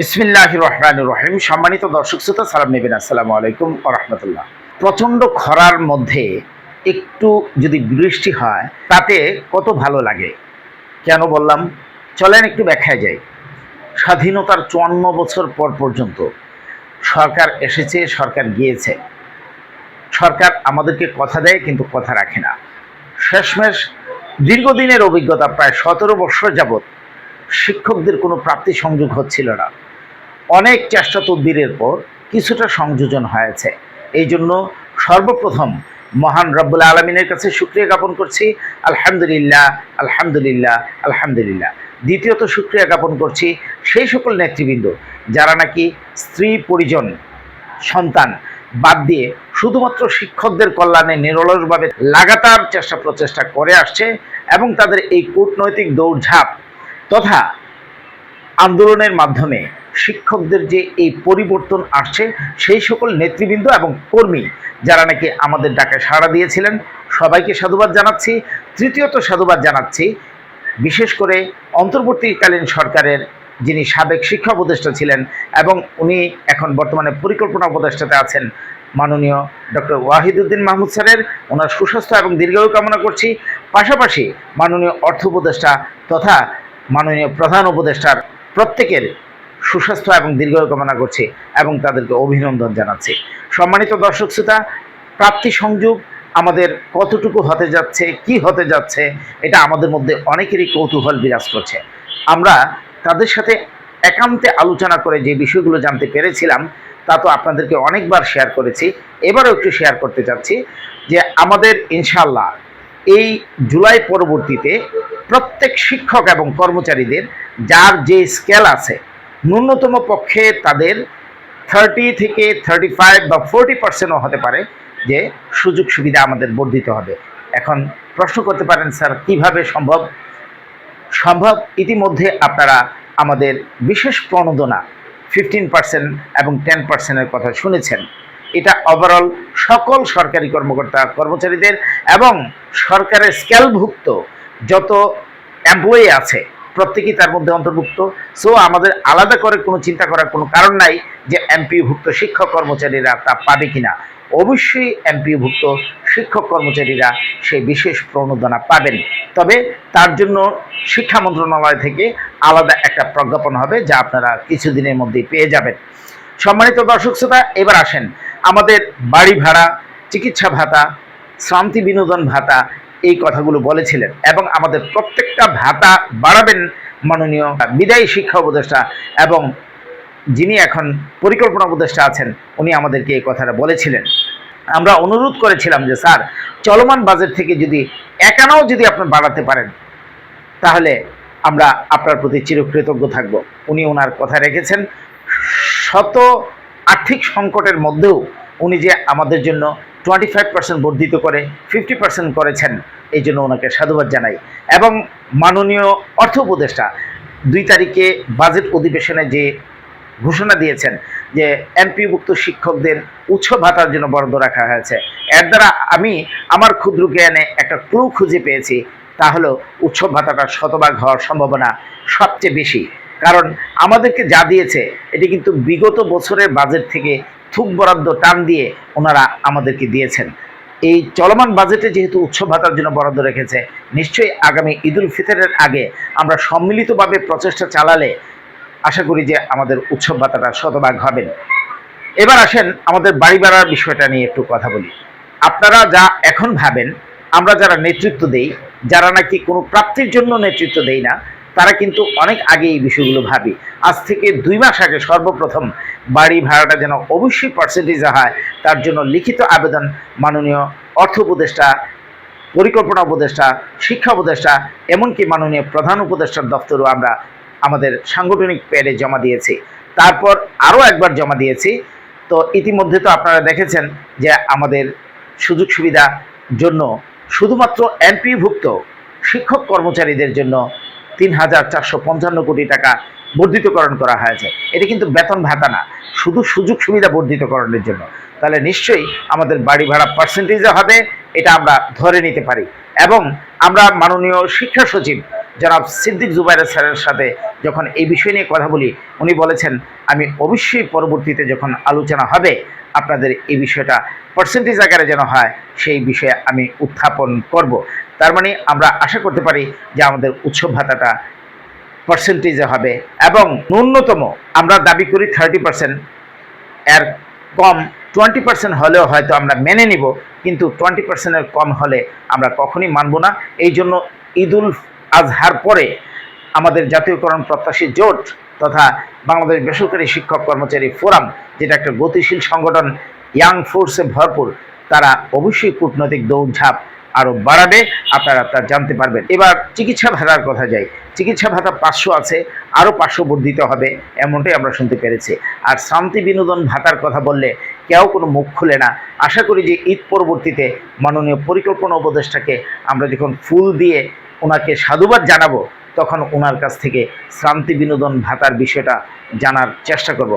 বিসমিল্লাহ রহমান রহিম। সম্মানিত দর্শক শ্রোতা, সালাম নেবেন। আসসালামু আলাইকুম রহমতুল্লাহ। প্রচণ্ড খরার মধ্যে একটু যদি বৃষ্টি হয়, তাতে কত ভালো লাগে? কেন বললাম? চলেন একটু ব্যাখ্যায় যাই। স্বাধীনতার চুয়ান্ন বছর পর পর্যন্ত সরকার এসেছে, সরকার গিয়েছে। সরকার আমাদেরকে কথা দেয়, কিন্তু কথা রাখে না। শেষমেশ দীর্ঘদিনের অভিজ্ঞতা, প্রায় সতেরো বছর যাবৎ শিক্ষকদের কোনো প্রাপ্তি সংযোগ হচ্ছিল না। অনেক চেষ্টা তদবিরের পর কিছুটা সংযোজন হয়েছে। এই জন্য সর্বপ্রথম মহান রব্বুল আলমিনের কাছে সুক্রিয়া জ্ঞাপন করছি। আলহামদুলিল্লাহ আলহামদুলিল্লাহ আলহামদুলিল্লাহ। দ্বিতীয়ত সুক্রিয়া জ্ঞাপন করছি সেই সকল নেতৃবৃন্দ যারা নাকি স্ত্রী, পরিজন, সন্তান বাদ দিয়ে শুধুমাত্র শিক্ষকদের কল্যাণে নিরলসভাবে লাগাতার চেষ্টা প্রচেষ্টা করে আসছে এবং তাদের এই কূটনৈতিক দৌড়ঝাঁপ তথা আন্দোলনের মাধ্যমে শিক্ষকদের যে এই পরিবর্তন আসছে, সেই সকল নেতৃবৃন্দ এবং কর্মী যারা নাকি আমাদের ডাকে সাড়া দিয়েছিলেন, সবাইকে সাধুবাদ জানাচ্ছি। তৃতীয়ত সাধুবাদ জানাচ্ছি, বিশেষ করে অন্তর্বর্তীকালীন সরকারের যিনি সাবেক শিক্ষা উপদেষ্টা ছিলেন এবং উনি এখন বর্তমানে পরিকল্পনা উপদেষ্টাতে আছেন, মাননীয় ডক্টর ওয়াহিদুদ্দিন মাহমুদ স্যারের। ওনার সুস্বাস্থ্য এবং দীর্ঘায়ু কামনা করছি। পাশাপাশি মাননীয় অর্থ উপদেষ্টা তথা মাননীয় প্রধান উপদেষ্টার প্রত্যেকের সুস্বাস্থ্য এবং দীর্ঘায়ু কামনা করছি এবং তাদেরকে অভিনন্দন জানাচ্ছি। সম্মানিত দর্শক শ্রোতা, প্রাপ্তি সংযোগ আমাদের কতটুকু হতে যাচ্ছে, কি হতে যাচ্ছে, এটা আমাদের মধ্যে অনেকেরই কৌতূহল বিরাজ করছে। আমরা তাদের সাথে একান্তে আলোচনা করে যে বিষয়গুলো জানতে পেরেছিলাম, তা তো আপনাদেরকে অনেকবার শেয়ার করেছি। এবারও একটু শেয়ার করতে চাচ্ছি যে আমাদের ইনশাল্লাহ এই জুলাই পরবর্তীতে প্রত্যেক শিক্ষক এবং কর্মচারীদের, যার যে স্কেল আছে ন্যূনতম পক্ষে তাদের থার্টি থেকে থার্টি ফাইভ বা ফোরটি পার্সেন্টও হতে পারে যে সুযোগ সুবিধা আমাদের বর্ধিত হবে। এখন প্রশ্ন করতে পারেন, স্যার, কীভাবে সম্ভব? সম্ভব ইতিমধ্যে আপনারা আমাদের বিশেষ প্রণোদনা ফিফটিন পার্সেন্ট এবং টেন পার্সেন্টের কথা শুনেছেন। এটা ওভারঅল সকল সরকারি কর্মকর্তা, কর্মচারীদের এবং সরকারের স্কেলভুক্ত যত এমপ্লয়ি আছে প্রত্যেকেই তার মধ্যে অন্তর্ভুক্ত। সো আমাদের আলাদা করে কোনো চিন্তা করার কোনো কারণ নাই যে এমপিভুক্ত শিক্ষক কর্মচারীরা তা পাবে কিনা। অবশ্যই এমপিভুক্ত শিক্ষক কর্মচারীরা সেই বিশেষ প্রণোদনা পাবেন। তবে তার জন্য শিক্ষা মন্ত্রণালয় থেকে আলাদা একটা প্রজ্ঞাপন হবে যা আপনারা কিছুদিনের মধ্যেই পেয়ে যাবেন। সম্মানিত দর্শক শ্রোতা, এবার আসেন আমাদের বাড়ি ভাড়া চিকিৎসা ভাতা, শ্রান্তি বিনোদন ভাতা এই কথাগুলো বলেছিলেন এবং আমাদের প্রত্যেকটা ভাতা বাড়াবেন মাননীয় বিদায়ী শিক্ষা উপদেষ্টা এবং যিনি এখন পরিকল্পনা উপদেষ্টা আছেন, উনি আমাদেরকে এই কথাটা বলেছিলেন। আমরা অনুরোধ করেছিলাম যে, স্যার, চলমান বাজেট থেকে যদি একানাও যদি আপনি বাড়াতে পারেন, তাহলে আমরা আপনার প্রতি চিরকৃতজ্ঞ থাকব। উনি ওনার কথা রেখেছেন। শত আর্থিক সংকটের মধ্যেও উনি যে আমাদের জন্য টোয়েন্টি ফাইভ পার্সেন্ট বর্ধিত করে ফিফটি পার্সেন্ট করেছেন। এই জন্য ওনাকে সাধুবাদ জানাই। এবং মাননীয় অর্থ উপদেষ্টা দুই তারিখে বাজেট অধিবেশনে যে ঘোষণা দিয়েছেন যে এমপিভুক্ত শিক্ষকদের উৎস ভাতার জন্য বরাদ্দ রাখা হয়েছে, এর দ্বারা আমি আমার ক্ষুদ্র জ্ঞানে একটা ক্লু খুঁজে পেয়েছি, তা হলো উৎসব ভাতাটা শতভাগ হওয়ার সম্ভাবনা সবচেয়ে বেশি। কারণ আমাদেরকে যা দিয়েছে, এটি কিন্তু বিগত বছরের বাজেট থেকে থুক বরাদ্দ টান দিয়ে ওনারা আমাদেরকে দিয়েছেন। এই চলমান বাজেটে যেহেতু উৎসব ভাতার জন্য বরাদ্দ রেখেছে, নিশ্চয়ই আগামী ঈদুল ফিতরের আগে আমরা সম্মিলিতভাবে প্রচেষ্টা চালালে আশা করি যে আমাদের উৎসব ভাতাটা শতভাগ হবেন। এবার আসেন আমাদের বাড়ি ভাড়ার বিষয়টা নিয়ে একটু কথা বলি। আপনারা যা এখন ভাবেন, আমরা যারা নেতৃত্ব দেই, যারা নাকি কোনো প্রাপ্তির জন্য নেতৃত্ব দেই না তারা কিন্তু অনেক আগে এই বিষয়গুলো ভাবি। আজ থেকে দুই মাস আগে সর্বপ্রথম বাড়ি ভাড়াটা যেন অবশ্যই পার্সেন্টেজে হয়, তার জন্য লিখিত আবেদন মাননীয় অর্থ উপদেষ্টা, পরিকল্পনা উপদেষ্টা, শিক্ষা উপদেষ্টা, এমনকি মাননীয় প্রধান উপদেষ্টার দপ্তরও আমরা আমাদের সাংগঠনিক প্যাডে জমা দিয়েছি। তারপর আরও একবার জমা দিয়েছি। তো ইতিমধ্যে তো আপনারা দেখেছেন যে আমাদের সুযোগ সুবিধা জন্য শুধুমাত্র এমপিভুক্ত শিক্ষক কর্মচারীদের জন্য তিন হাজার চারশো পঞ্চান্ন কোটি টাকা বর্ধিতকরণ করা হয়েছে। এটা কিন্তু বেতন ভাতা না, শুধু সুযোগ সুবিধা বর্ধিতকরণের জন্য। তাহলে নিশ্চয়ই আমাদের বাড়ি ভাড়া পার্সেন্টেজে হবে, এটা আমরা ধরে নিতে পারি। এবং আমরা মাননীয় শিক্ষা সচিব জনাব সিদ্দিক জুবাইর স্যারের সাথে যখন এই বিষয় নিয়ে কথা বলি, উনি বলেছেন, আমি অবশ্যই পরবর্তীতে যখন আলোচনা হবে, আপনাদের এই বিষয়টা পার্সেন্টেজ আকারে যেন হয়, সেই বিষয়ে আমি উত্থাপন করব। তার মানে আমরা আশা করতে পারি যে আমাদের উৎসব ভাতাটা পার্সেন্টেজে হবে এবং ন্যূনতম আমরা দাবি করি থার্টি পার্সেন্ট এর কম টোয়েন্টি পার্সেন্ট হলেও হয়তো আমরা মেনে নিব, কিন্তু টোয়েন্টি পার্সেন্টের কম হলে আমরা কখনই মানব না। এই জন্য ঈদুল আজহার পরে আমাদের জাতীয়করণ প্রত্যাশী জোট তথা বাংলাদেশ বেসরকারি শিক্ষক কর্মচারী ফোরাম, যেটা একটা গতিশীল সংগঠন ইয়াং ফোর্সে ভরপুর, তারা অবশ্যই কূটনৈতিক দৌড়ঝাঁপ আরও বাড়াবে, আপনারা তা জানতে পারবেন। এবার চিকিৎসা ভাতার কথা যাই। চিকিৎসা ভাতা পাঁচশো আছে আরও পাঁচশো বর্ধিত হবে, এমনটাই আমরা শুনতে পেরেছি। আর শান্তি বিনোদন ভাতার কথা বললে কেউ কোনো মুখ খুলে না। আশা করি যে ঈদ পরবর্তীতে মাননীয় পরিকল্পনা উপদেষ্টাকে আমরা যখন ফুল দিয়ে ওনাকে সাধুবাদ জানাব, তখন ওনার কাছ থেকে শান্তি বিনোদন ভাতার বিষয়টা জানার চেষ্টা করব।